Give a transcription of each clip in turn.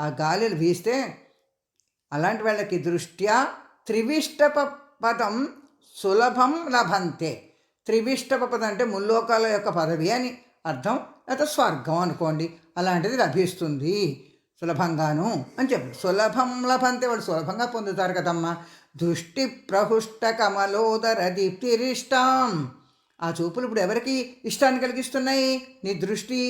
ఆ గాలిలు వీస్తే అలాంటి వాళ్ళకి దృష్ట్యా త్రివిష్టప పదం సులభం లభంతే. త్రివిష్టప పదం అంటే ముల్లోకాల యొక్క పదవి అని అర్థం లేదా స్వర్గం అనుకోండి అలాంటిది లభిస్తుంది సులభంగాను అని చెప్పారు సులభం లభంతే వాళ్ళు సులభంగా పొందుతారు కదమ్మా. దృష్టి ప్రహుష్ట కమలోదర దీప్తిరిష్టం ఆ చూపులు ఇప్పుడు ఎవరికి ఇష్టాన్ని కలిగిస్తున్నాయి? నీ దృష్టి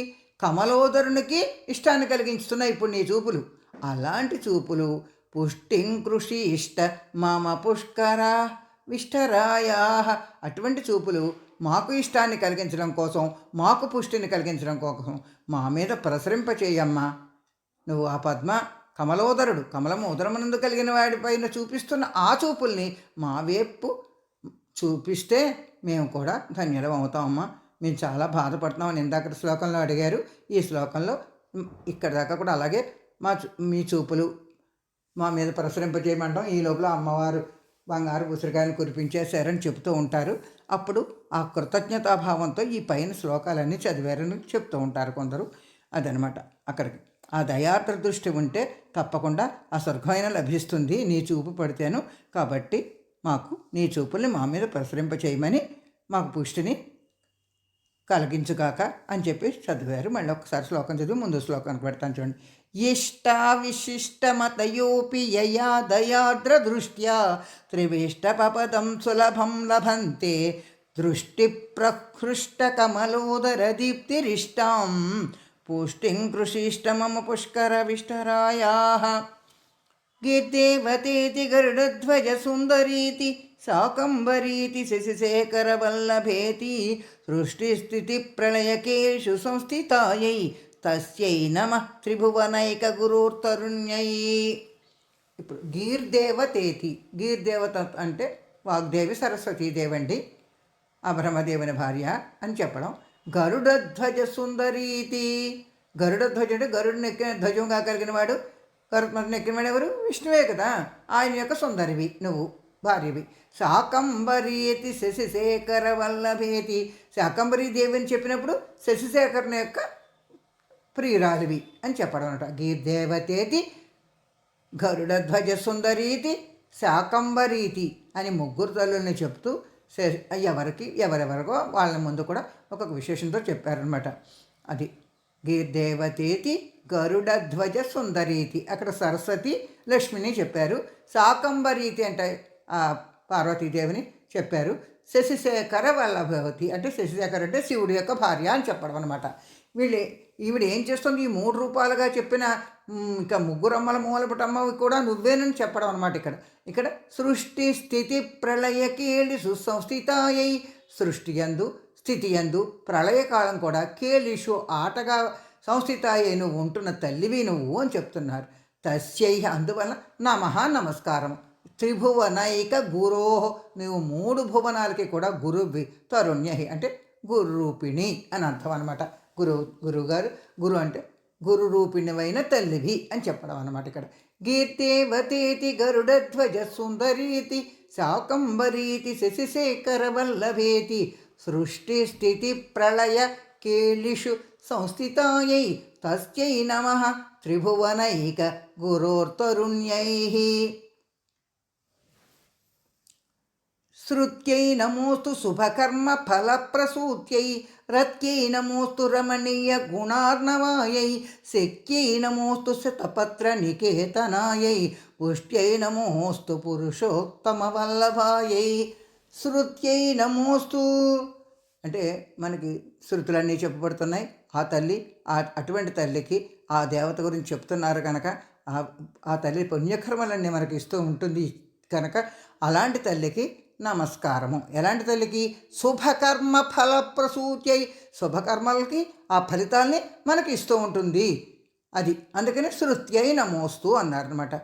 కమలోదరునికి ఇష్టాన్ని కలిగించుతున్నాయి ఇప్పుడు నీ చూపులు. అలాంటి చూపులు పుష్టిం కృషి ఇష్ట మామ పుష్కరా విష్టరాయా అటువంటి చూపులు మాకు ఇష్టాన్ని కలిగించడం కోసం మాకు పుష్టిని కలిగించడం కోసం మా మీద ప్రసరింపచేయమ్మా. నువ్వు ఆ పద్మ కమలోదరుడు కమలము ఉదరమునందు కలిగిన వాడిపైన చూపిస్తున్న ఆ చూపుల్ని మా వైపు చూపిస్తే మేము కూడా ధన్యులం అవుతామమ్మా. మేము చాలా బాధపడుతున్నామని ఇందాక శ్లోకంలో అడిగారు. ఈ శ్లోకంలో ఇక్కడ దాకా కూడా అలాగే మా మీ చూపులు మా మీద ప్రసరింపజేయమంటాం. ఈ లోపల అమ్మవారు బంగారు ఉసిరికాయలు కురిపించేశారని చెప్తూ ఉంటారు. అప్పుడు ఆ కృతజ్ఞతాభావంతో ఈ పైన శ్లోకాలన్నీ చదివారని చెప్తూ ఉంటారు కొందరు. అదనమాట. అక్కడికి ఆ దయార్ద్ర దృష్టి ఉంటే తప్పకుండా ఆ స్వర్గమైన లభిస్తుంది. నీ చూపు పడితేను కాబట్టి మాకు నీ చూపుల్ని మా మీద ప్రసరింపచేయమని మాకు పుష్టిని కలిగించుగాక అని చెప్పి చదివారు. మళ్ళీ ఒకసారి శ్లోకం చదివి ముందు శ్లోకానికి పెడతాను చూడండి. ఇష్ట విశిష్టమతయోపి యయా దయాద్ర దృష్ట్యా త్రివిష్టపదం సులభం లభంతే దృష్టి ప్రహృష్ట కమలోదర దీప్తిరిష్టాం పుష్టిం కృషిష్టమమ పుష్కర విష్టరాయా గీర్దేవతేతి గరుడధ్వజ సుందరీతి సాకంబరీతి శశిశేఖరవల్లభేతి సృష్టిస్థితి ప్రళయకేషు సంస్థితాయై తస్యై నమ త్రిభువనైక గురుర్తరుణ్యై. ఇప్పుడు గీర్దేవతేతి గీర్దేవత అంటే వాగ్దేవి సరస్వతీదేవి అండి భార్య అని చెప్పడం. గరుడధ్వజ సుందరీతి గరుడధ్వజ అంటే గరుడు నెక్కిన ధ్వజంగా కలిగిన వాడు గరుడు నెక్కిన వాడు ఎవరు? విష్ణువే కదా ఆయన యొక్క సుందరివి నువ్వు. భార్యవి. శాకంబరీతి శశిశేఖర వల్లభేతి శాకంబరీ దేవి అని చెప్పినప్పుడు శశిశేఖరుని యొక్క ప్రియురాలివి అని చెప్పడం అనమాట గీర్దేవతేతి గరుడధ్వజ సుందరీతి శాకంబరీతి అని ముగ్గురు తల్లుల్ని చెప్తూ ఎవరికి ఎవరెవరికో వాళ్ళ ముందు కూడా ఒక విశేషంతో చెప్పారనమాట అది గీర్దేవతేతి గరుడధ్వజ సుందరీతి అక్కడ సరస్వతి లక్ష్మిని చెప్పారు. శాకంబరీతి అంటే పార్వతీదేవిని చెప్పారు. శశిశేఖర వల్లభవతి అంటే శశిశేఖర్ అంటే శివుడి యొక్క భార్య అని చెప్పడం అనమాట వీళ్ళు ఈవిడ ఏం చేస్తుంది? ఈ మూడు రూపాలుగా చెప్పిన ఇంకా ముగ్గురమ్మల మూలపుటమ్మ కూడా నువ్వేనని చెప్పడం అనమాట ఇక్కడ. ఇక్కడ సృష్టి స్థితి ప్రళయకేళి సుసంస్థితాయై సృష్టి యందు స్థితి యందు ప్రళయకాలం కూడా కేళిషు ఆటగా సంస్థితాయై నువ్వు ఉంటున్న తల్లివి నువ్వు అని చెప్తున్నారు. తస్యై అందువలన నమ నమస్కారం. త్రిభువనైక గురో నువ్వు మూడు భువనాలకి కూడా గురువి తరుణ్యహి. అంటే గురురూపిణి అని అర్థం అనమాట గురు గురుగారు గురు అంటే గురు రూపిణివైన తల్లివి అని చెప్పడం అనమాట ఇక్కడ. గీర్తేవతేతి గరుడధ్వజ సుందరీతి శాకంబరీతి శశిశేఖర వల్లభేతి సృష్టి స్థితి ప్రళయ కేళిషు సంస్థితాయై తస్యై నమ త్రిభువనైక గురోర్తరుణ్యై. श्रुत्यै नमोऽस्तु शुभकर्मफलप्रसूत्यै रत्यै नमोऽस्तु रमणीयगुणार्णवायै शक्यै नमोऽस्तु शतपत्रनिकेतनायै पुष्ट्यै नमोऽस्तु పురుషోత్తమవల్లభాయై శృత్యై నమోస్తు అంటే మనకి శృతులన్నీ చెప్పబడుతున్నాయి ఆ తల్లి ఆ అటువంటి తల్లికి ఆ దేవత గురించి చెప్తున్నారు కనుక ఆ ఆ తల్లి పుణ్యకర్మలన్నీ మనకి ఇస్తూ ఉంటుంది కనుక అలాంటి తల్లికి నమస్కారము. ఎలాంటి తల్లికి? శుభకర్మ ఫలప్రసూత్యై. శుభకర్మలకి ఆ ఫలితాల్ని మనకి ఇస్తూ ఉంటుంది. అది అందుకని శృత్యై నమోస్తు అన్నారనమాట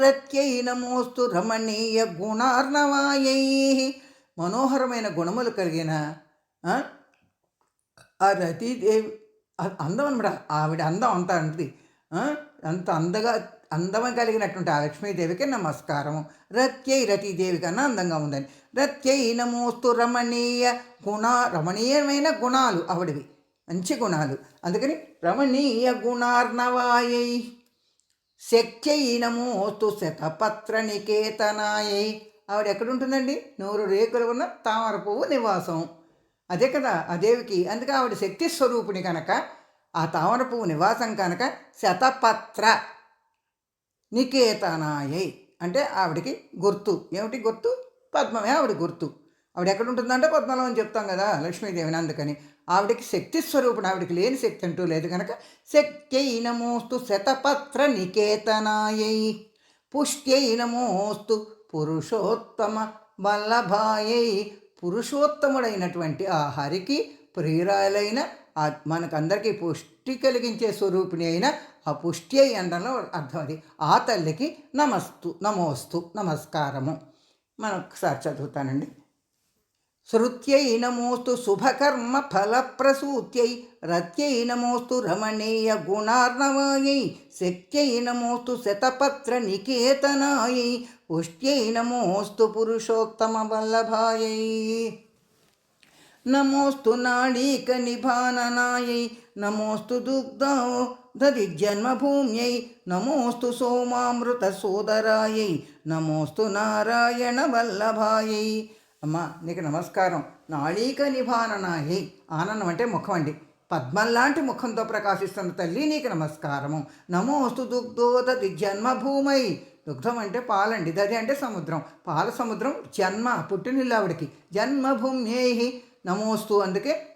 రత్యై నమోస్తు రమణీయ గుణార్ణవాయై. మనోహరమైన గుణములు కలిగిన ఆ, ఆ రతీదేవి అందం అనమాట ఆవిడ అందం అంత అంటది. అంత అందగా అందం కలిగినటువంటి ఆ లక్ష్మీదేవికి నమస్కారము. రత్యై రతీదేవి కన్నా అందంగా ఉందని. రత్యై నమోస్తు రమణీయ గుణ రమణీయమైన గుణాలు ఆవిడవి. మంచి గుణాలు. అందుకని రమణీయ గుణార్ణవాయై శక్యైనమోస్తు శతపత్ర నికేతనాయై. ఆవిడ ఎక్కడుంటుందండి? నూరు రేకులు ఉన్న తామర పువ్వు నివాసం. అదే కదా ఆ దేవికి. అందుకే ఆవిడ శక్తి స్వరూపిణి కనుక ఆ తామర పువ్వు నివాసం కనుక శతపత్ర నికేతనాయై. అంటే ఆవిడకి గుర్తు. ఏమిటి గుర్తు? పద్మమే ఆవిడ గుర్తు. ఆవిడ ఎక్కడ ఉంటుందంటే పద్మలో అని చెప్తాం కదా లక్ష్మీదేవిని అందుకని. ఆవిడకి శక్తి స్వరూపుడు ఆవిడకి లేని శక్తి అంటూ లేదు కనుక శక్త్యైనమోస్తు శతపత్ర నికేతనాయై. పుష్ట్యైనమోస్తు పురుషోత్తమ వల్లభాయై. పురుషోత్తముడైనటువంటి ఆ హరికి ప్రియురాలైన మనకందరికీ పుష్టి కలిగించే స్వరూపిణి అయిన ఆ పుష్టి అయి అనడంలో అర్థం అది. ఆ తల్లికి నమస్తు నమోస్తు నమస్కారము. మనం ఒకసారి చదువుతానండి. శృత్యై నమోస్తు శుభకర్మ ఫలప్రసూత్యై రత్యై నమోస్తు రమణీయ గుణార్ణవాయై శక్త్యై నమోస్తు శతపత్ర నికేతనాయై పుష్ట్యై నమోస్తు పురుషోత్తమ వల్లభాయై. నమోస్తు నాళీక నిభాననాయై నమోస్తు దుగ్ధో దది జన్మభూమ్యై నమోస్తు సోమామృత సోదరాయై నమోస్తు నారాయణ వల్లభాయై. అమ్మా నీకు నమస్కారం. నాళీక నిభాననాయై. ఆనందం అంటే ముఖం అండి. పద్మంలాంటి ముఖంతో ప్రకాశిస్తున్న తల్లి నీకు నమస్కారము. నమోస్తు దుగ్ధోదది జన్మభూమై దుగ్ధం అంటే పాలండి. దది అంటే సముద్రం. పాల సముద్రం జన్మ పుట్టినిల్లావిడికి జన్మభూమ్యేహి నమోస్తు అందుకే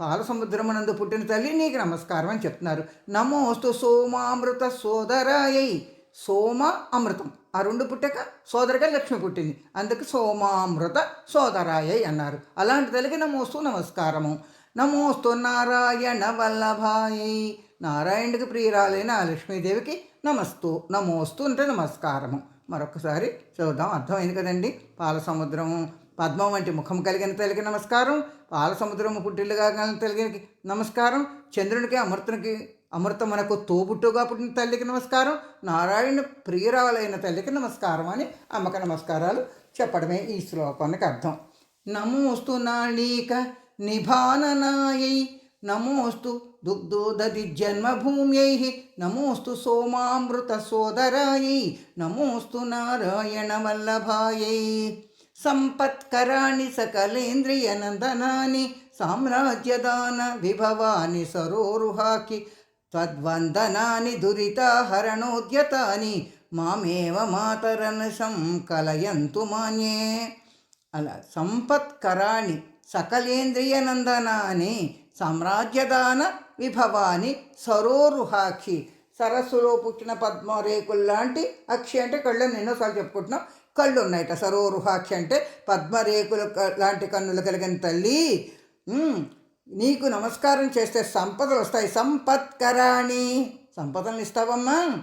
పాల సముద్రమునందు పుట్టిన తల్లి నీకు నమస్కారం అని చెప్తున్నారు. నమోస్తు సోమామృత సోదరాయై సోమ అమృతం ఆ రెండు పుట్టక సోదరిగా లక్ష్మి పుట్టింది. అందుకు సోమామృత సోదరాయై అన్నారు. అలాంటి తల్లికి నమోస్తు నమస్కారము. నమోస్తు నారాయణ వల్లభాయై. నారాయణుడికి ప్రియురాలైన లక్ష్మీదేవికి నమస్తు. నమోస్తు అంటే నమస్కారము. మరొకసారి చూద్దాం అర్థమైంది కదండి? పాల సముద్రము పద్మం వంటి ముఖం కలిగిన తల్లికి నమస్కారం. పాల సముద్రము పుట్టిల్లుగా కలిగిన తల్లికి నమస్కారం. చంద్రునికి అమృతునికి అమృతమునకు తోబుట్టుగా పుట్టిన తల్లికి నమస్కారం. నారాయణ ప్రియురాలైన తల్లికి నమస్కారం అని అమ్మక నమస్కారాలు చెప్పడమే ఈ శ్లోకానికి అర్థం. నమోస్తు నాళీక నిభాననాయై నమోస్తు దుగ్ధోదది జన్మభూమ్యై నమోస్తు సోమామృత సోదరాయై నమోస్తు నారాయణ వల్లభాయై. సంపత్కరాణి సకలేంద్రియనందనాని సామ్రాజ్యదాన విభవాని సరోరుహాకి త్వద్వందనాని దురితాహరణోద్యతాని మామేవ మాతరనశం కలయంతు మాన్యే. అలా సంపత్కరాణి సకలేంద్రియనందనాని సామ్రాజ్యదాన విభవాని సరోరుహాక్షి సరస్సులో పుట్టిన పద్మరేకుల్లాంటి అక్షి అంటే కళ్ళని ఎన్నోసార్లు చెప్పుకుంటున్నాం. కళ్ళు ఉన్నాయట సరోరుహాక్షి అంటే పద్మరేకులు లాంటి కన్నులు కలిగిన తల్లి. నీకు నమస్కారం చేస్తే సంపదలు వస్తాయి. సంపత్కరాణి సంపదలను ఇస్తావమ్మా.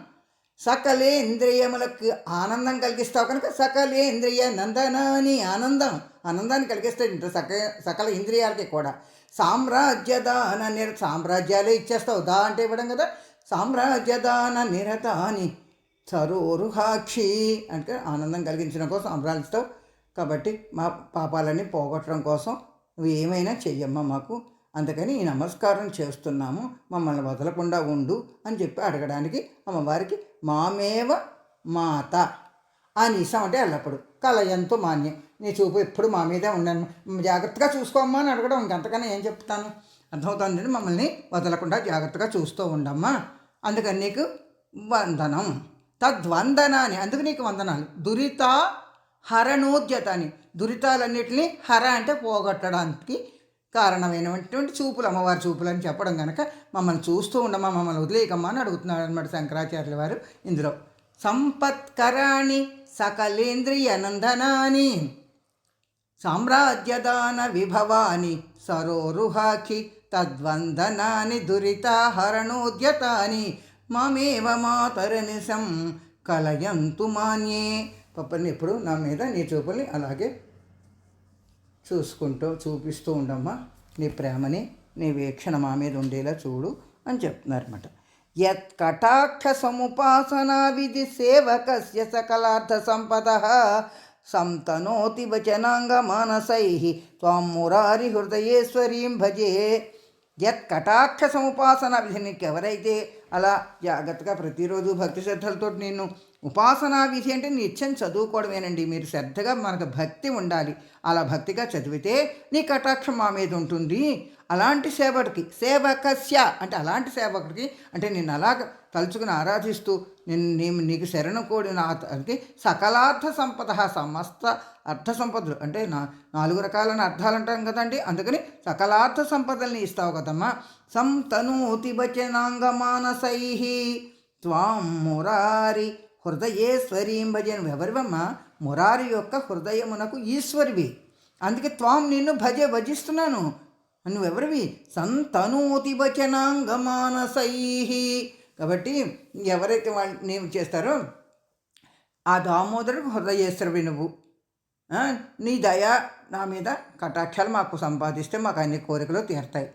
సకలేంద్రియములకు ఆనందం కలిగిస్తావు కనుక సకలే ఇంద్రియ నందనాని ఆనందం. ఆనందాన్ని కలిగిస్తాయి ఇంత సక సకల ఇంద్రియాలకి కూడా. సామ్రాజ్యదాన నిర సామ్రాజ్యాలే ఇచ్చేస్తావు. దా అంటే ఇవ్వడం కదా. సామ్రాజ్యదాన నిరతాని. చరోరుహాక్షి అంటే ఆనందం కలిగించడం కోసం సంభ్రాలిస్తావు కాబట్టి మా పాపాలన్నీ పోగొట్టడం కోసం నువ్వు ఏమైనా చెయ్యమ్మా మాకు. అందుకని ఈ నమస్కారం చేస్తున్నాము. మమ్మల్ని వదలకుండా ఉండు అని చెప్పి అడగడానికి అమ్మవారికి మామేవ మాత ఆ నీసం అంటే ఎల్లప్పుడు. కళ ఎంతో మాన్యం. నీ చూపు ఎప్పుడు మా మీదే ఉన్నాను జాగ్రత్తగా చూసుకోమ్మా అని అడగడం ఇంకంతకన్నా ఏం చెప్తాను? అర్థమవుతుంది మమ్మల్ని వదలకుండా జాగ్రత్తగా చూస్తూ ఉండమ్మా. అందుకని నీకు వందనం. తద్వందనాన్ని అందుకు నీకు వందనాలు. దురిత హరణోద్యత అని దురితాలన్నిటిని హర అంటే పోగొట్టడానికి కారణమైనటువంటి చూపులు అమ్మవారి చూపులు అని చెప్పడం కనుక మమ్మల్ని చూస్తూ ఉండమా మమ్మల్ని వదిలేయకమ్మా అని అడుగుతున్నాడు అనమాట శంకరాచార్యుల వారు. ఇందులో సంపత్కరాణి సకలేంద్రియ నందనాని సామ్రాజ్యదాన విభవాని సరోరుహాఖి తద్వందనాని దురితాహరణోద్యతాని మామేవ మాతరనిశం కలయంతు మాన్యే. పప్పని ఎప్పుడు నా మీద నీ చూపుల్ని అలాగే చూసుకుంటూ చూపిస్తూ ఉండమ్మా. నీ ప్రేమని నీ వీక్షణ మా మీద ఉండేలా చూడు అని చెప్తున్నారన్నమాట. యత్ కటాక్ష సముపాసనా విధి సేవకస్య సకలార్థ సంపద సంతనోతి వచనాంగ మానసై త్వాం మురారి హృదయేశ్వరీం భజే. యత్ కటాక్ష సముపాసన విధి నీకు ఎవరైతే అలా జాగ్రత్తగా ప్రతిరోజు భక్తి శ్రద్ధలతో నేను ఉపాసనా విధి అంటే నిత్యం చదువుకోవడమేనండి. మీరు శ్రద్ధగా మనకు భక్తి ఉండాలి. అలా భక్తిగా చదివితే నీ కటాక్షం మా మీద ఉంటుంది. అలాంటి సేవకుడికి సేవకస్య అంటే అలాంటి సేవకుడికి అంటే నేను అలా తలుచుకుని ఆరాధిస్తూ నేను నీకు శరణు కూడిన అంటే సకలార్థ సంపద సమస్త అర్థ సంపదలు అంటే నా నాలుగు రకాలైన అర్థాలు అంటాం కదండి. అందుకని సకలార్థ సంపదల్ని ఇస్తావు కదమ్మా. సంతనూతి వచనాంగమానసై త్వాం మురారి హృదయేశ్వరీం భజన్ ఎవరివమ్మ మురారి యొక్క హృదయమునకు ఈశ్వరివి. అందుకే త్వాం నిన్ను భజే భజిస్తున్నాను. నువ్వెవరివి? సంతనూతి వచనాంగమానసై కాబట్టి ఎవరైతే వాళ్ళు నేను చేస్తారో ఆ దామోదరుడు హృదయేశ్వరవి నువ్వు. నీ దయ నా మీద కటాక్షాలు మాకు సంపాదిస్తే మాకు అన్ని కోరికలు తీరుతాయి.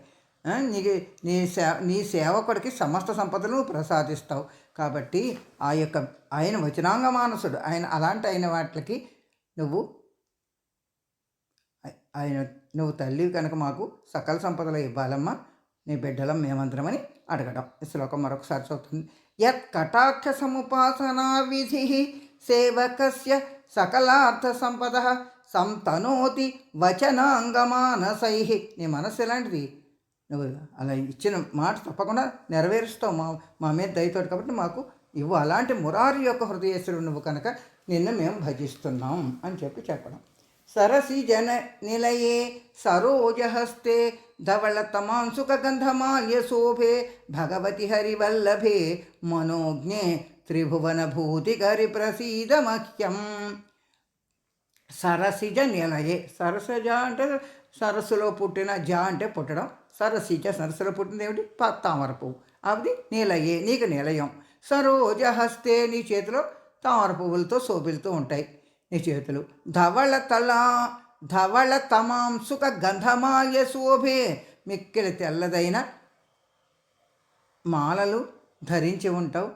నీకు నీ సే నీ సేవకుడికి సమస్త సంపదలు ప్రసాదిస్తావు. కాబట్టి ఆ యొక్క ఆయన వచనాంగ మానసుడు. ఆయన అలాంటి అయిన వాటికి నువ్వు ఆయన నువ్వు తల్లి కనుక మాకు సకల సంపదలు ఇవ్వాలమ్మా. నీ బిడ్డలం మేమందరమని అడగడం ఈ శ్లోకం మరొకసారి చదువుతుంది. యత్ కటాక్ష సముపాసనా విధి సేవకస్య సకలార్థ సంపద సంతనోతి వచనాంగమానసై నీ మనస్సు ఎలాంటిది? నువ్వు అలా ఇచ్చిన మాట తప్పకుండా నెరవేరుస్తావు. మా మా మీద దయతోటి కాబట్టి మాకు ఇవ్వు. అలాంటి మురారి యొక్క హృదయేశ్వరుడు నువ్వు కనుక నిన్ను మేము భజిస్తున్నాం అని చెప్పి చెప్పడం. సరసి జన నిలయే సరోజహస్తే ధవళ తమాంసుక గంధమాల్య శోభే భగవతి హరివల్లభే మనోజ్ఞే త్రిభువన భూతికరి ప్రసీద మహ్యం సరసిజ నిలయే. సరసజ అంటే సరస్సులో పుట్టిన జ అంటే పుట్టడం. సరసిజ సరస్సులో పుట్టింది ఏమిటి ప- తామర పువ్వు అది నీలయే నీకు నిలయం. సరోజ హస్తే నీ చేతిలో తామర పువ్వులతో శోభిలుతూ ఉంటాయి నీ చేతులు. ధవళ తల ధవళ తమాంసుక గంధమాయ శోభే. మిక్కిలి తెల్లదైన మాలలు ధరించి ఉంటావు.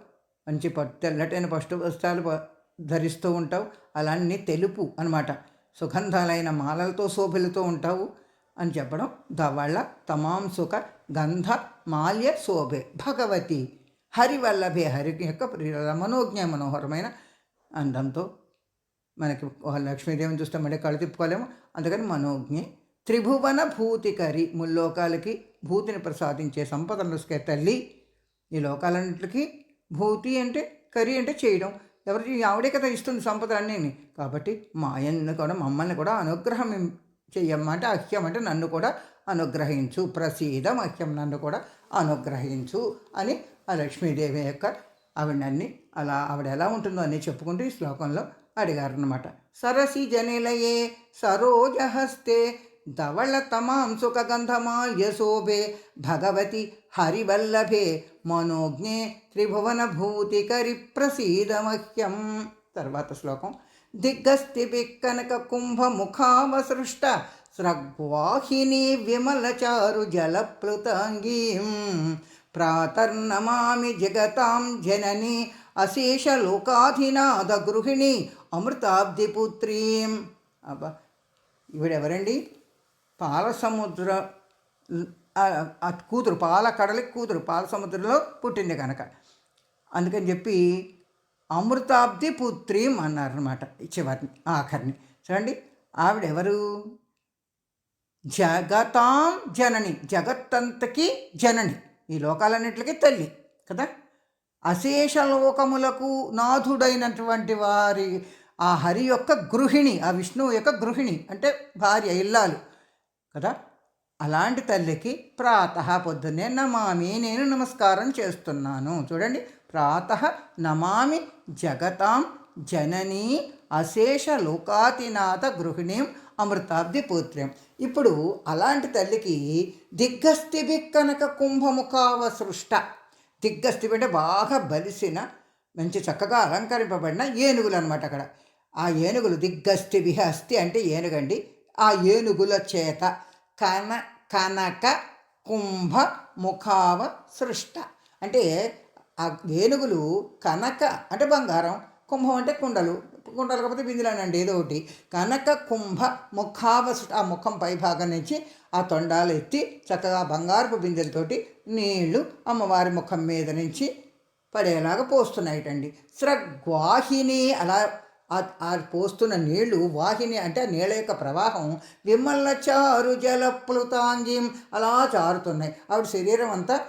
మంచి పట్టు తెల్లటైన పష్టు వస్త్రాలు ధరిస్తూ ఉంటావు. అలాన్ని తెలుపు అనమాట సుగంధాలైన మాలలతో శోభిలుతూ ఉంటావు. అని చెప్పడం ధవళ తమాం సుఖ గంధ మాల్య శోభే. భగవతి. హరివల్లభే. హరి యొక్క మనోజ్ఞ మనోహరమైన అందంతో మనకి ఒక లక్ష్మీదేవిని చూస్తే మళ్ళీ కళ్ళు తిప్పుకోలేము. అందుకని మనోజ్ఞి. త్రిభువన భూతికరి ముల్లోకాలకి భూతిని ప్రసాదించే సంపదను తల్లి. ఈ లోకాలన్నింటికి భూతి అంటే కరి అంటే చేయడం. ఎవరికి ఆవిడే కదా ఇస్తుంది సంపదలన్నీ కాబట్టి మా ఆయన్ని కూడా మమ్మల్ని కూడా అనుగ్రహం చెయ్యమ్మంటే అహ్యం అంటే నన్ను కూడా అనుగ్రహించు ప్రసీదం అహ్యం నన్ను కూడా అనుగ్రహించు అని ఆ లక్ష్మీదేవి యొక్క ఆవిడన్ని అలా ఆవిడ ఎలా ఉంటుందో అని చెప్పుకుంటూ ఈ శ్లోకంలో అడిగారనమాట సరసి జనిలయే సరోజహస్తే ధవళ తమాం సుఖగంధమాల్య శోభే భగవతి హరివల్లభే మనోజ్ఞే త్రిభువన భూతికరి ప్రసీదమహ్యం. తర్వాత శ్లోకం దిగ్గస్తి బిక్కనక కుంభ ముఖావసృష్ట స్రగ్వాహిని విమలచారు జలప్లుతాంగీం ప్రాతర్నమామి జగతాం జనని అశేషలోకాధినాథ గృహిణి అమృతాబ్దిపుత్రీం అబ్బా ఈవిడెవరండి పాలసముద్ర కూతురు పాల కడలి కూతురు పాలసముద్రంలో పుట్టింది కనుక అందుకని చెప్పి అమృతాబ్ది పుత్రీం అన్నారనమాట చివరిని ఆఖరిని. చూడండి ఆవిడెవరు? జగతాం జనని జగత్తంతకి జనని. ఈ లోకాలన్నింటికి తల్లి కదా? అశేష లోకములకు నాథుడైనటువంటి వారి ఆ హరి యొక్క గృహిణి ఆ విష్ణువు యొక్క గృహిణి అంటే భార్య ఇల్లాలు కదా? అలాంటి తల్లికి ప్రాత పొద్దున్నే నమామి నేను నమస్కారం చేస్తున్నాను. చూడండి ప్రాత నమామి జగతాం జననీ అశేష లోకాతినాథ గృహిణీం అమృతాబ్ది పుత్ర్యం. ఇప్పుడు అలాంటి తల్లికి దిగ్గస్థిభి కనక కుంభముఖావ సృష్ట. దిగ్గస్థిభి అంటే బాగా బలిసిన మంచి చక్కగా అలంకరింపబడిన ఏనుగులు అనమాట అక్కడ. ఆ ఏనుగులు దిగ్గస్థిభి అస్థి అంటే ఏనుగండి. ఆ ఏనుగుల చేత కన కనక కుంభ ముఖావ సృష్ట. అంటే ఆ ఏనుగులు కనక అంటే బంగారం కుంభం అంటే కుండలు కుండలు కాకపోతే బిందులేనండి ఏదో ఒకటి. కనక కుంభ ముఖావసు ఆ ముఖం పై భాగం నుంచి ఆ తొండాలు ఎత్తి చక్కగా బంగారపు బిందెలతోటి నీళ్ళు అమ్మవారి ముఖం మీద నుంచి పడేలాగా పోస్తున్నాయిటండి. స్రగ్వాహిని అలా ఆ- ఆ పోస్తున్న నీళ్ళు వాహిని అంటే ఆ నీళ్ళ యొక్క ప్రవాహం విమ్మల్ల చారు జల ప్లుతాంగిం అలా చారుతున్నాయి. ఆవిడ శరీరం అంతా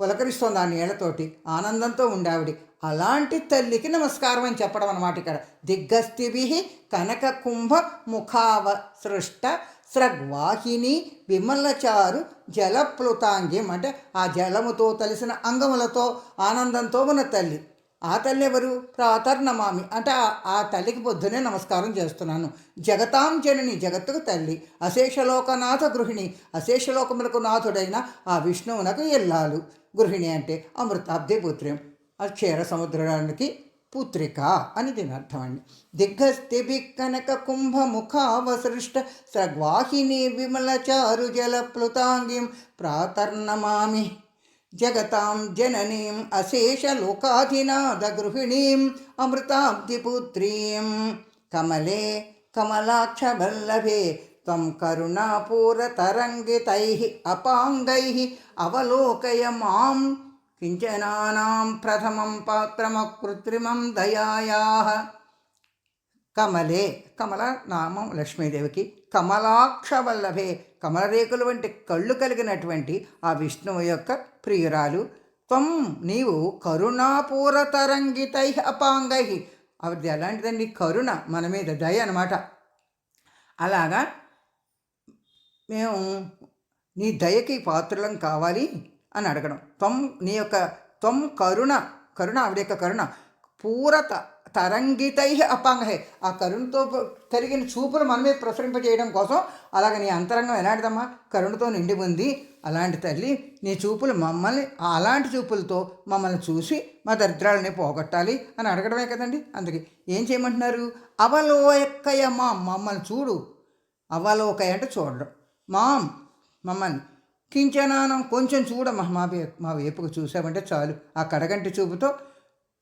పులకరిస్తోంది ఆ నీళ్ళతోటి ఆనందంతో ఉండావిడి అలాంటి తల్లికి నమస్కారం అని చెప్పడం అనమాట ఇక్కడ. దిగ్గస్థిభి కనక కుంభ ముఖావ సృష్ట స్రగ్వాహిని విమలచారు జలప్లుతాంగ్యం అంటే ఆ జలముతో తలిసిన అంగములతో ఆనందంతో ఉన్న తల్లి. ఆ తల్లి ఎవరు ప్రాతర్నమామి. అంటే ఆ- తల్లికి పొద్దునే నమస్కారం చేస్తున్నాను. జగతాం జనని జగత్తుకు తల్లి. అశేషలోకనాథ గృహిణి. అశేషలోకములకు నాథుడైన ఆ విష్ణువునకు ఎల్లాలు. గృహిణి అంటే అమృతాబ్ది పుత్ర్యం ఆ క్షీర సముద్రానికి పుత్రిక అని దీని అర్థం అండి. దిగ్గస్థిభి కనక కుంభముఖావసృష్ట సగ్వాహిని విమల చారు జల ప్లుతాంగిం ప్రాతర్నమామి. జగతాం జననీం అశేషలోకాధినాథ గృహిణీం అమృతాబ్ధిపుత్రీం కమలే కమలాక్షవల్లభే త్వం కరుణాపూరతరంగితై అపాంగై అవలోకయ మాం కించనానాం ప్రథమం పాత్రమకృత్రిమం దయాయా కమలే కమల నామం లక్ష్మీదేవికి కమలాక్షవల్లభే కమలరేకుల వంటి కళ్ళు కలిగినటువంటి ఆ విష్ణువు యొక్క ప్రియురాలు. త్వం నీవు కరుణాపూరతరంగితై అపాంగై. ఆవిడది ఎలాంటిదండి కరుణ మన మీద దయ అనమాట అలాగా? మేము నీ దయకి పాత్రలం కావాలి అని అడగడం. త్వం నీ యొక్క త్వం కరుణ కరుణ ఆవిడ యొక్క కరుణ. పూరత తరంగితై అపాంగహే. ఆ కరుణతో తరిగిన చూపులు మన మీద ప్రసరింపజేయడం కోసం అలాగ నీ అంతరంగం ఎలాంటిదమ్మా? కరుణతో నిండి ఉంది. అలాంటి తల్లి నీ చూపులు మమ్మల్ని అలాంటి చూపులతో మమ్మల్ని చూసి మా దరిద్రాలని పోగొట్టాలి అని అడగడమే కదండి అందుకే. ఏం చేయమంటున్నారు? అవలోకయ మా మమ్మల్ని చూడు. అవలోకయ అంటే చూడడం. మాం మమ్మల్ని. కించనానం కొంచెం చూడమ్మా మా మా వైపుకు చూసామంటే చాలు. ఆ కడగంటి చూపుతో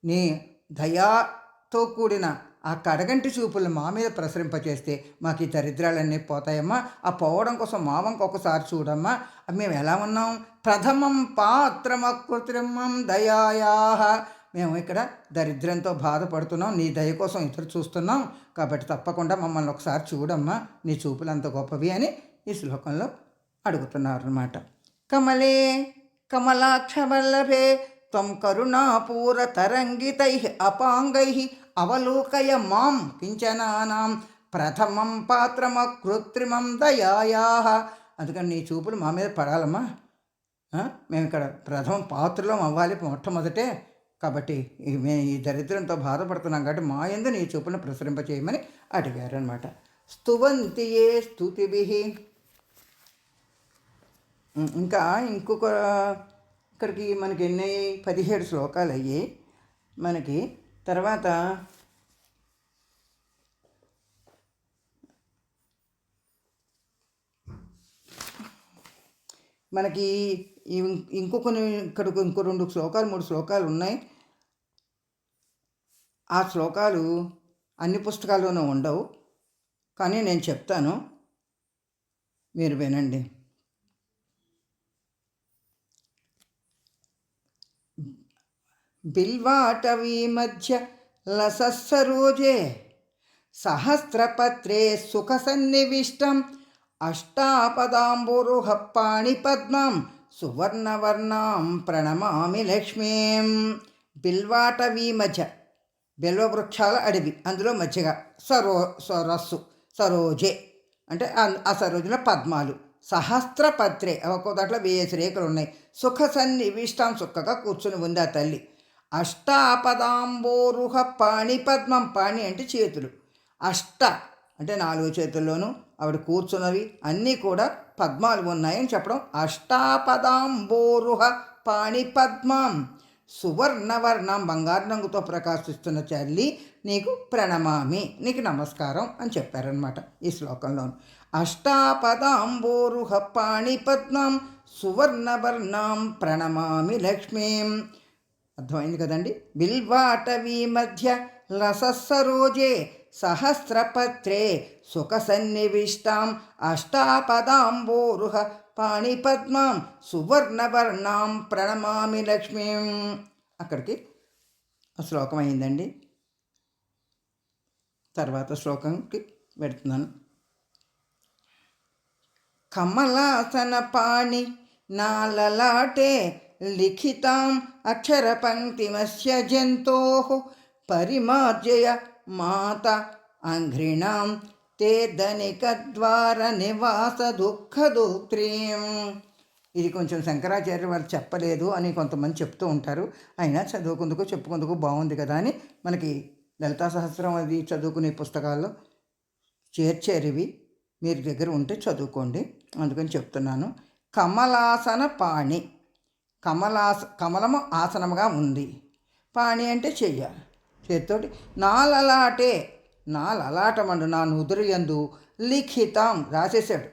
నీ దయాతో కూడిన ఆ కడగంటి చూపులు మా మీద ప్రసరింపచేస్తే మాకు ఈ దరిద్రాలన్నీ పోతాయమ్మా. ఆ పోవడం కోసం మా ఒకసారి చూడమ్మా. మేము ఎలా ఉన్నాం? ప్రథమం పాత్రమకృత్రిమం దయాయా మేము ఇక్కడ దరిద్రంతో బాధపడుతున్నాం. నీ దయ కోసం ఇతరు చూస్తున్నాం. కాబట్టి తప్పకుండా మమ్మల్ని ఒకసారి చూడమ్మా. నీ చూపులు అంత గొప్పవి అని ఈ శ్లోకంలో అడుగుతున్నారు అనమాట కమలే కమలాక్షవల్లభే త్వం కరుణాపూరతరంగితై అపాంగై అవలోకయ మాం కించనానాం ప్రథమం పాత్రమకృత్రిమం దయాయా అందుకని నీ చూపులు మా మీద పడాలమ్మా. మేము ఇక్కడ ప్రథమ పాత్రలో అవ్వాలి మొట్టమొదటే. కాబట్టి మేము ఈ దరిద్రంతో బాధపడుతున్నాం కాబట్టి మా ఎందు నీ చూపులను ప్రసరింపచేయమని అడిగారనమాట స్తువంతి ఏ స్తుతిభి. ఇంకా ఇంకొక ఇక్కడికి మనకి ఎన్ని అయ్యాయి? పదిహేడు శ్లోకాలు అయ్యాయి మనకి తర్వాత మనకి ఇంకొక కొన్ని ఇక్కడ ఇంకో రెండు శ్లోకాలు మూడు శ్లోకాలు ఉన్నాయి. ఆ శ్లోకాలు అన్ని పుస్తకాల్లోనూ ఉండవు. కానీ నేను చెప్తాను. మీరు వినండి. బిల్వాటవీ మధ్య లసస్సరోజే. సహస్రపత్రే సుఖ సన్నివిష్టం అష్టాపదాంబురుహ పాణిపద్మం సువర్ణవర్ణాం ప్రణమామి లక్ష్మీం. బిల్వాటవీ మధ్య బిల్వ వృక్షాల అడవి. అందులో మధ్యగా సరో సరస్సు. సరోజే. అంటే ఆ- సరోజున సరోజులో పద్మాలు. సహస్రపత్రే. ఒక్కో దాంట్లో వేసి రేఖలు ఉన్నాయి సుఖ సన్నివిష్టం సుఖగా కూర్చుని ఉంది ఆ తల్లి. అష్టాపదాంబోరుహ పాణిపద్మం పాణి అంటే చేతులు. అష్ట అంటే నాలుగు చేతుల్లోనూ ఆవిడ కూర్చున్నవి అన్నీ కూడా పద్మాలు ఉన్నాయని చెప్పడం. అష్టాపదాంబోరుహ పాణిపద్మం సువర్ణవర్ణం బంగారు రంగుతో ప్రకాశిస్తున్న చల్లి నీకు ప్రణమామి నీకు నమస్కారం అని చెప్పారనమాట ఈ శ్లోకంలో అష్టాపదాంబోరుహ పాణిపద్మం సువర్ణవర్ణం ప్రణమామి లక్ష్మీం. అర్థమైంది కదండి? బిల్వాటవీ మధ్య లసస్సరోజే సహస్రపత్రే సుఖసన్నివిష్టాం అష్టాపదాంబోరుహ పాణిపద్మాం సువర్ణవర్ణాం ప్రణమామి లక్ష్మీం. అక్కడికి శ్లోకం అయిందండి. తర్వాత శ్లోకంకి పెడుతున్నాను కమలాసన పాణి నాలలాటే లిఖితాం అక్షరపంక్తిమస్య జంతో పరిమార్జయ మాత అంఘ్రిణాం తే ధనికద్వార నివాస దుఃఖదోత్రీం ఇది కొంచెం శంకరాచార్య వారు చెప్పలేదు అని కొంతమంది చెప్తూ ఉంటారు. అయినా చదువుకుందుకు చెప్పుకుందుకు బాగుంది కదా అని మనకి లలితా సహస్రం అది చదువుకునే పుస్తకాల్లో చేర్చారు ఇవి మీరు దగ్గర ఉంటే చదువుకోండి. అందుకని చెప్తున్నాను. కమలాసన పాణి. కమలాస కమలము ఆసనముగా ఉంది. పాణి అంటే చెయ్య. చేతితోటి నాలలాటే నాలలాటమండు నా నుదురు ఎందు లిఖితం రాసేశాడు.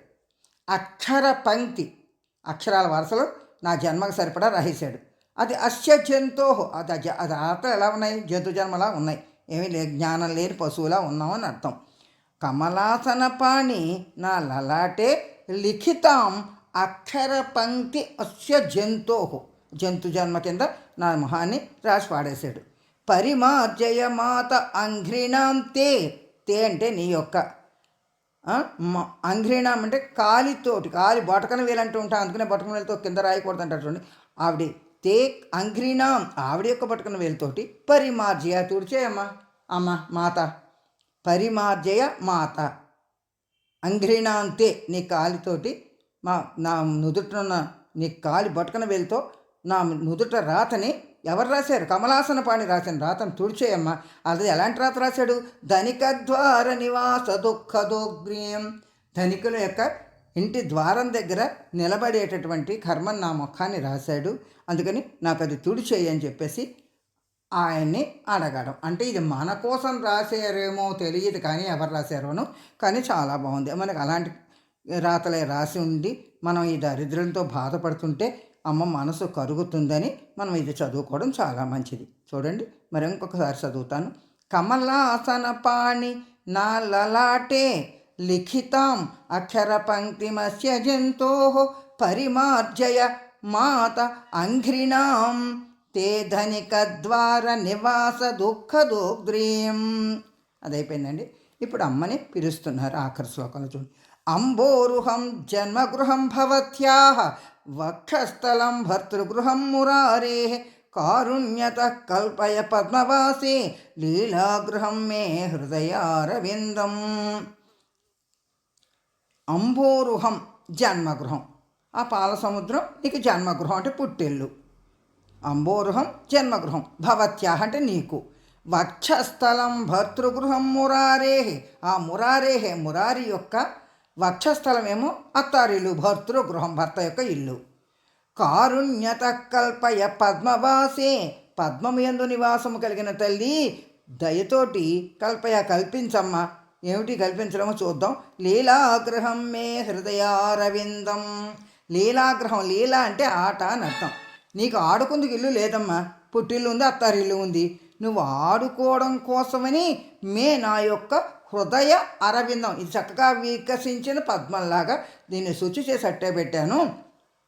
అక్షర పంక్తి అక్షరాల వరుసలో నా జన్మకు సరిపడా రాసేశాడు. అది అస్య జంతో అది అది ఆటలు ఎలా ఉన్నాయి? జంతు జన్మలా ఉన్నాయి. ఏమీ లే జ్ఞానం లేని పశువులా ఉన్నామని అర్థం. కమలాసన పాణి నా లలాటే లిఖితం అక్షరపంక్తి అస్య జంతో జంతు జన్మ కింద నా మొహాన్ని రాసి పాడేశాడు పరిమార్జయ మాత అంఘ్రిణాం తే. తే అంటే నీ యొక్క అంఘ్రీణం మ- అంటే కాలితోటి కాలి బొటకన వేలంటూ ఉంటాం అందుకనే బొటకన వేలతో కింద రాయకూడదు అంటారు చూడండి. ఆవిడ తే అంఘ్రిణం ఆవిడ యొక్క బొటకన వేలుతోటి పరిమార్జయ తుడిచేయమ్మా అమ్మ మాత. పరిమార్జయ మాత. అంఘ్రీణాంతే నీ కాలితోటి మా నా నుదుటనున్న నీ కాలి బొటకన వేలితో నా నుదుట రాతని ఎవరు రాశారు? కమలాసన పాణి రాసిన రాతను తుడిచేయమ్మ. అది ఎలాంటి రాత రాశాడు? ధనిక ద్వార నివాస దుఃఖ దోగ్రీయం ధనికుల యొక్క ఇంటి ద్వారం దగ్గర నిలబడేటటువంటి కర్మన్ నా ముఖాన్ని రాశాడు. అందుకని నాకు అది తుడిచేయి అని చెప్పేసి ఆయన్ని అడగడం. అంటే ఇది మన కోసం రాశారేమో తెలియదు కానీ ఎవరు రాశారోను. కానీ చాలా బాగుంది. మనకు అలాంటి రాతలే రాసి ఉండి మనం ఈ దరిద్రంతో బాధపడుతుంటే అమ్మ మనసు కరుగుతుందని మనం ఇది చదువుకోవడం చాలా మంచిది. చూడండి మరి ఇంకొకసారి చదువుతాను. కమలాసన పాణి నా లలాటే లిఖితాం అక్షర పంక్తిమస్య జంతో పరిమార్జయ మాత అంఘ్రిణాం తే ధనిక ద్వార నివాస దుఃఖ దోగ్రీం. అదైపోయిందండి. ఇప్పుడు అమ్మని పిలుస్తున్నారు ఆఖరి శ్లోకంలో చూడండి. అంబోరుహం జన్మగృహం భవత్యా వక్షస్థలం భర్తృగృహం మురారే కారుణ్యత కల్పయ పద్మవాసే లీలాగృహం మే హృదయారవిందం. అంబోరుహం జన్మగృహం. ఆ పాలసముద్రం నీకు జన్మగృహం అంటే పుట్టిల్లు అంబోరుహం జన్మగృహం భవత్యాహ అంటే నీకు. వక్షస్థలం భర్తృగృహం మురారేహే ఆ మురారేహే మురారి యొక్క వక్షస్థలం ఏమో అత్తారిల్లు భర్తృగృహం భర్త యొక్క ఇల్లు. కారుణ్యత కల్పయ పద్మవాసే పద్మము ఎందు నివాసము కలిగిన తల్లి దయతోటి కల్పయ కల్పించమ్మా. ఏమిటి కల్పించడమో చూద్దాం. లీలాగ్రహం మే హృదయారవిందం. లీలాగ్రహం లీలా అంటే ఆట అని అర్థం. నీకు ఆడుకుందుకు ఇల్లు లేదమ్మా. పుట్టిల్లు ఉంది అత్తారిల్లు ఉంది. నువ్వు ఆడుకోవడం కోసమని మే నా యొక్క హృదయ అరవిందం. ఇది చక్కగా వికసించిన పద్మంలాగా దీన్ని శుచి చేసి అట్టే పెట్టాను.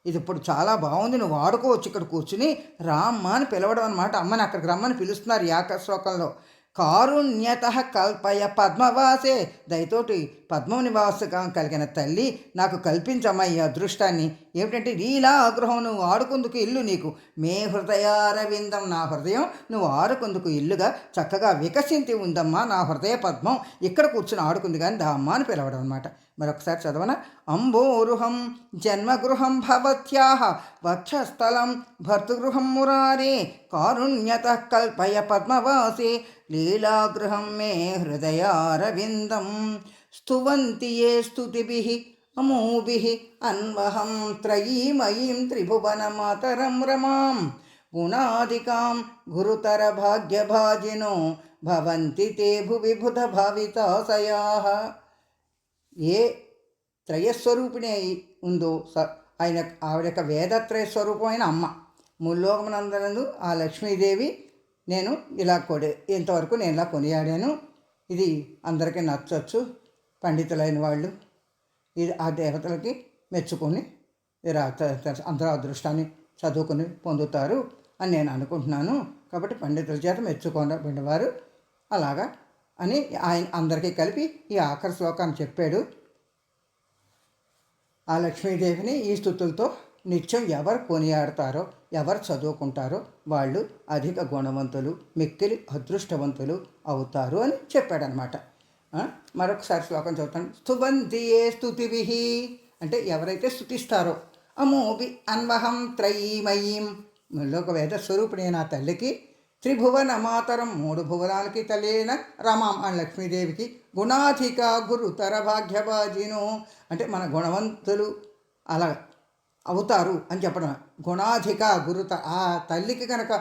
ఇది ఇప్పుడు చాలా బాగుంది. నువ్వు వాడుకోవచ్చు ఇక్కడ కూర్చుని. రామ్మ అని పిలవడం అనమాట అమ్మని అక్కడికి రమ్మని పిలుస్తున్నారు ఈ శ్లోకంలో కారుణ్యత కల్పయ పద్మవాసే. దయతోటి పద్మనివాసగా కలిగిన తల్లి నాకు కల్పించమయ్య ఈ అదృష్టాన్ని. ఏమిటంటే లీలా ఆగ్రహం నువ్వు ఆడుకుందుకు ఇల్లు నీకు. మే హృదయారవిందం నా హృదయం నువ్వు ఆడుకుందుకు ఇల్లుగా చక్కగా వికసించి ఉందమ్మా నా హృదయ పద్మం. ఇక్కడ కూర్చుని ఆడుకుంది కానీ దామ్మా అని పిలవడం అనమాట మరొకసారి చదవన? అంబోరుహం జన్మగృహం భవత్యాహ వక్షస్థలం భర్తృగృహం మురారే. కారుణ్యత కల్పయ పద్మవాసే. లీలాగృహం మే హృదయారవిందం. స్తువంతి ఏ స్తుతిభిः అమూభిः అన్వహం త్రయీమయీం త్రిభువనమాతరం రమాం. గుణాదికాం గురుతర భాగ్యభాజినో భవంతి తే భువి బుధ భావితాశయాః. ఏ త్రయస్వరూపిణి అయి ఉందో స ఆయన ఆవిడ యొక్క వేదత్రయ స్వరూపమైన అమ్మ. ముల్లోకమునందనందు ఆ లక్ష్మీదేవి నేను ఇలా కొడే ఇంతవరకు నేను ఇలా కొనియాడాను. ఇది అందరికీ నచ్చచ్చు పండితులైన వాళ్ళు. ఇది ఆ దేవతలకి మెచ్చుకొని అందరూ అదృష్టాన్ని చదువుకొని పొందుతారు అని నేను అనుకుంటున్నాను. కాబట్టి పండితుల చేత మెచ్చుకోబడిన వారు అలాగా అని ఆయన అందరికీ కలిపి ఈ ఆఖరి శ్లోకాన్ని చెప్పాడు. ఆ లక్ష్మీదేవిని ఈ స్థుతులతో నిత్యం ఎవరు కొనియాడతారో ఎవరు చదువుకుంటారో వాళ్ళు అధిక గుణవంతులు మిక్కిలి అదృష్టవంతులు అవుతారు అని చెప్పాడనమాట. మరొకసారి శ్లోకం చదువుతాను స్తువంతి ఏ అంటే ఎవరైతే స్థుతిస్తారో అమోపి అన్వహం త్రయీమయీం. ఒక వేద స్వరూపుడైన నా తల్లికి త్రిభువన మాతరం మూడు భువనాలకి తల్లిన రమాం అని లక్ష్మీదేవికి గుణాధిక గురుతర భాగ్యభాజిను. అంటే మన గుణవంతులు అలా అవుతారు అని చెప్పడం. గుణాధిక గురుత ఆ తల్లికి కనుక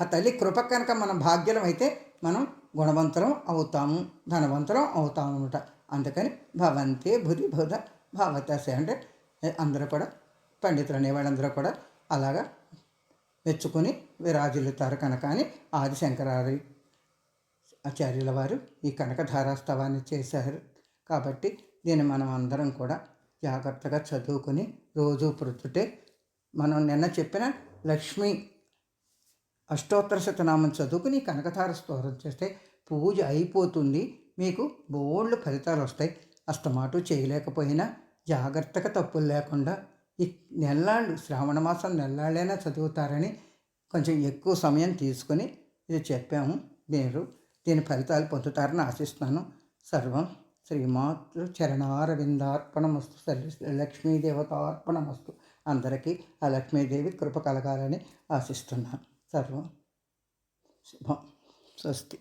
ఆ తల్లి కృప కనుక మనం భాగ్యం అయితే మనం గుణవంతరం అవుతాము ధనవంతరం అవుతాము అనమాట అందుకని భవంతే బుధి బుధ భావతసే అంటే అందరూ కూడా పండితులు అనేవాళ్ళందరూ కూడా అలాగా మెచ్చుకొని విరాజిల్లుతారు కనుక అని ఆదిశంకరారి ఆచార్యుల వారు ఈ కనకధారాస్తవాన్ని చేశారు. కాబట్టి దీన్ని మనం అందరం కూడా జాగ్రత్తగా చదువుకొని రోజు ప్రొద్దుటే మనం నిన్న చెప్పిన లక్ష్మి అష్టోత్తర శతనామం చదువుకుని కనకధార స్తోత్రం చేస్తే పూజ అయిపోతుంది. మీకు బోళ్ళు ఫలితాలు వస్తాయి. అస్తమాటు చేయలేకపోయినా జాగ్రత్తగా తప్పులు లేకుండా ఈ నెల్లాళ్ళు శ్రావణ మాసం నెల్లాళ్ళైనా చదువుతారని కొంచెం ఎక్కువ సమయం తీసుకొని ఇది చెప్పాము. మీరు దీని ఫలితాలు పొందుతారని ఆశిస్తున్నాను. సర్వం శ్రీమాతృ చరణారవిందార్పణమస్తు లక్ష్మీదేవతార్పణమస్తు. అందరికీ ఆ లక్ష్మీదేవి కృప కలగాలని ఆశిస్తున్నాను. సర్వం శుభం. స్వస్తి.